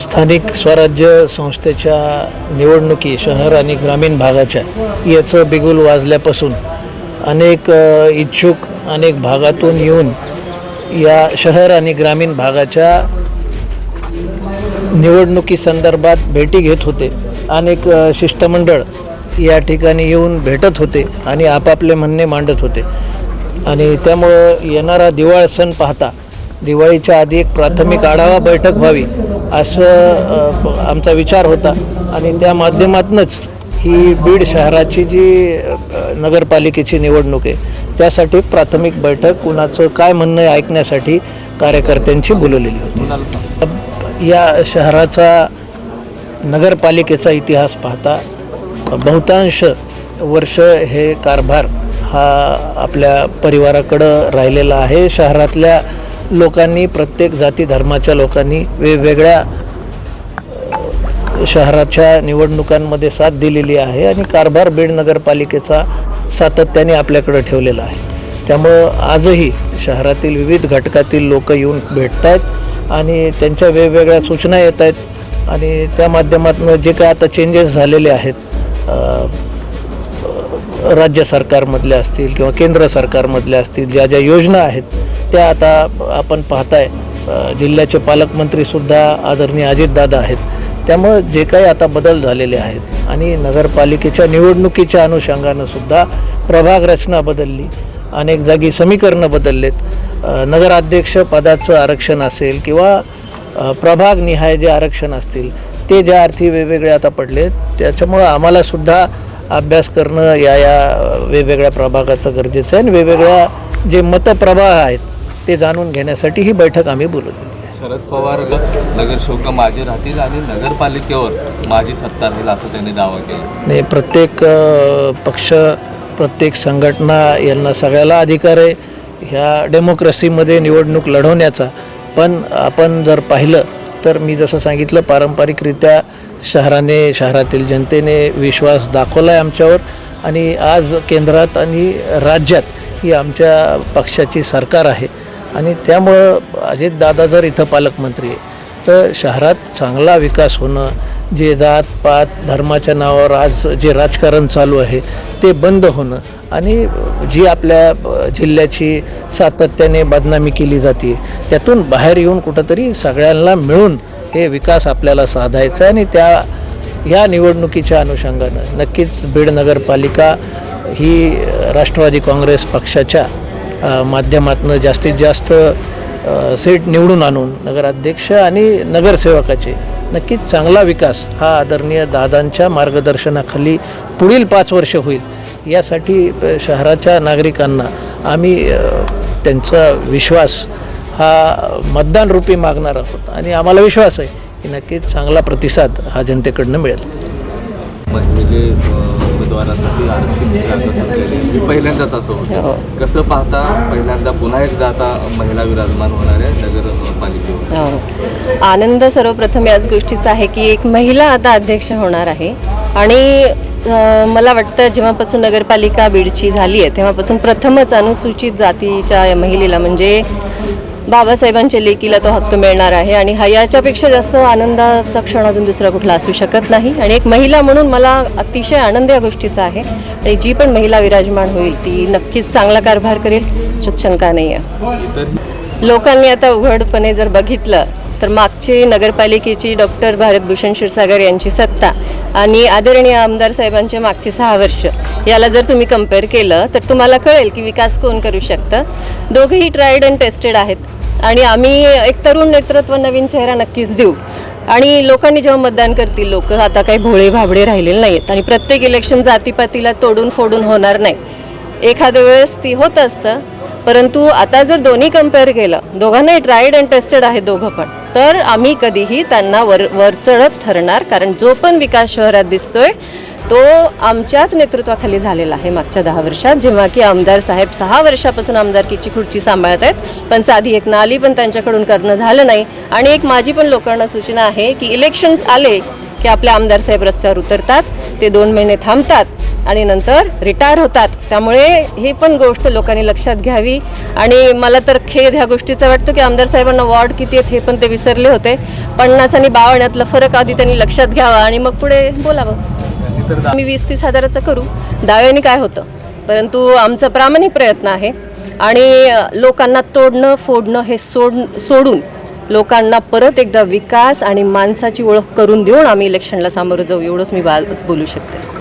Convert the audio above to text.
स्थानिक स्वराज्य संस्थेच्या निवडणुकी शहर आणि ग्रामीण भागाच्या याचं बिगुल वाजल्यापासून अनेक इच्छुक अनेक भागातून येऊन या शहर आणि ग्रामीण भागाच्या निवडणुकी संदर्भात भेटी घेत होते. अनेक शिष्टमंडळ या ठिकाणी येऊन भेटत होते आणि आपापले म्हणणे मांडत होते. आणि त्यामुळं येणारा दिवाळ सण पाहता दिवाळीच्या आधी एक प्राथमिक आढावा बैठक व्हावी असं आमचा विचार होता. आणि त्या माध्यमातूनच ही बीड शहराची जी नगरपालिकेची निवडणूक आहे त्यासाठी एक प्राथमिक बैठक कुणाचं काय म्हणणं आहे ऐकण्यासाठी कार्यकर्त्यांची बोलवलेली होती. या शहराचा नगरपालिकेचा इतिहास पाहता बहुतांश वर्ष हे कारभार हा आपल्या परिवाराकडं राहिलेला आहे. शहरातल्या लोकांनी प्रत्येक जाती धर्माच्या लोकांनी वेगवेगळ्या शहराच्या निवडणुकांमध्ये साथ दिलेली आहे आणि कारभार बीड नगरपालिकेचा सातत्याने आपल्याकडं ठेवलेला आहे. त्यामुळं आजही शहरातील विविध घटकातील लोक येऊन भेटत आहेत आणि त्यांच्या वेगवेगळ्या सूचना येत आहेत आणि त्या माध्यमातून जे काय आता चेंजेस झालेले आहेत राज्य सरकारमधल्या असतील किंवा केंद्र सरकारमधल्या असतील ज्या ज्या योजना आहेत त्या आता आपण पाहताय जिल्ह्याचे पालकमंत्रीसुद्धा आदरणीय अजितदादा आहेत. त्यामुळं जे काही आता बदल झालेले आहेत आणि नगरपालिकेच्या निवडणुकीच्या अनुषंगानं सुद्धा प्रभाग रचना बदलली अनेक जागी समीकरणं बदललेत. नगराध्यक्ष पदाचं आरक्षण असेल किंवा प्रभाग प्रभागनिहाय जे आरक्षण असतील ते ज्या अर्थी वेगवेगळे आता पडले त्याच्यामुळं आम्हालासुद्धा अभ्यास करणं या या वेगवेगळ्या प्रभागाचं गरजेचं आहे आणि वेगवेगळ्या जे मतप्रवाह आहेत ते जाणून घेण्यासाठी ही बैठक आम्ही बोलवली शरद पवार नगरसेवक माझे राहतील आणि नगरपालिकेवर माझी सत्ता राहील असं त्यांनी दावा केला. नाही प्रत्येक पक्ष प्रत्येक संघटना यांना सगळ्याला अधिकार आहे. ह्या डेमोक्रेसीमध्ये निवडणूक लढवण्याचा. पण आपण जर पाहिलं तर मी जसं सांगितलं पारंपरिकरित्या शहराने शहरातील जनतेने विश्वास दाखवला आहे आमच्यावर. आणि आज केंद्रात आणि राज्यात ही आमच्या पक्षाची सरकार आहे. आणि त्यामुळं अजितदादा जर इथं पालकमंत्री आहे तर शहरात चांगला विकास होणं जे जात पात धर्माच्या नावावर आज जे राजकारण चालू आहे ते बंद होणं आणि जी आपल्या जिल्ह्याची सातत्याने बदनामी केली जाते त्यातून बाहेर येऊन कुठंतरी सगळ्यांना मिळून हे विकास आपल्याला साधायचा आहे आणि त्या ह्या निवडणुकीच्या अनुषंगानं नक्कीच बीड नगरपालिका ही राष्ट्रवादी काँग्रेस पक्षाच्या माध्यमातून जास्तीत जास्त सेट सीट निवडून आणून नगराध्यक्ष आणि नगरसेवकाचे नक्कीच चांगला विकास हा आदरणीय दादांच्या मार्गदर्शनाखाली पुढील पाच वर्ष होईल. यासाठी शहराच्या नागरिकांना आम्ही त्यांचा विश्वास हा मतदान रूपी मागणार आहोत आणि आम्हाला विश्वास आहे की नक्कीच चांगला प्रतिसाद हा जनतेकडनं मिळेल. म्हणजे, आरक्षित जागा आहे. पहिल्यांदाच असं होतं कसं पाहता पहिल्यांदा पुन्हा एकदा आता महिला विराजमान होणाऱ्या नगरपालिकेवर हो. आनंद सर्वप्रथम याच गोष्टीचा आहे की एक महिला आता अध्यक्ष होणार आहे आणि मला वाटतं जेव्हापासून नगरपालिका बीडची झाली आहे तेव्हापासून प्रथमच अनुसूचित जातीच्या या महिलेला म्हणजे बाबासाहेबांच्या लेकीला तो हक्क मिळणार आहे आणि हा याच्यापेक्षा जास्त आनंदाचा क्षण अजून दुसरा कुठला असू शकत नाही. आणि एक महिला म्हणून मला अतिशय आनंद या गोष्टीचा आहे. आणि जी पण महिला विराजमान होईल ती नक्कीच चांगला कारभार करेल. याच्यात शंका नाही आहे लोकांनी आता उघडपणे जर बघितलं तर मागची नगरपालिकेची डॉक्टर भारतभूषण क्षीरसागर यांची सत्ता आणि आदरणीय आमदार साहेबांचे मागचे सहा वर्ष याला जर तुम्ही कंपेअर केलं तर तुम्हाला कळेल की विकास कोण करू शकतं. दोघंही ट्रायड अँड टेस्टेड आहेत. आणि आम्ही एक तरुण नेतृत्व नवीन चेहरा नक्कीच देऊ. आणि लोकांनी जेव्हा मतदान करतील लोक आता काही भोळे भाबडे राहिलेले नाहीत आणि प्रत्येक इलेक्शन जातीपातीला तोडून फोडून होणार नाही. एखाद्या वेळेस ती होत असतं परंतु आता जर दोन्ही कंपेअर केलं दोघांनाही ट्राईड अँड टेस्टेड आहे दोघं पण तर आम्ही कधीही त्यांना वर वरचढच ठरणार कारण जो पण विकास शहरात दिसतोय तो आमच्याच नेतृत्वाखाली झालेला आहे मागच्या दहा वर्षात जेव्हा की आमदार साहेब सहा वर्षापासून आमदारकीची खुर्ची सांभाळत आहेत पण साधी एक नाली पण त्यांच्याकडून करणं झालं नाही. आणि एक माझी पण लोकांना सूचना आहे की इलेक्शन्स आले की आपले आमदार साहेब रस्त्यावर उतरतात ते दोन महिने थांबतात आणि नंतर रिटायर होतात. त्यामुळे ही पण गोष्ट लोकांनी लक्षात घ्यावी. आणि मला तर खेद ह्या गोष्टीचा वाटतो की आमदार साहेबांना वॉर्ड किती आहेत हे पण ते विसरले होते. पन्नास आणि बावन्नातला फरक आधी त्यांनी लक्षात घ्यावा आणि मग पुढे बोलावं. तर वीस तीस हजाराचं करू. दाव्याने काय होतं? परंतु आमचा प्रामाणिक प्रयत्न आहे. आणि लोकांना तोडणं फोडणं हे सोड सोडून लोकांना परत एकदा विकास आणि माणसाची ओळख करून देऊन आम्ही इलेक्शनला सामोरं जाऊ. एवढंच मी बोलू शकते.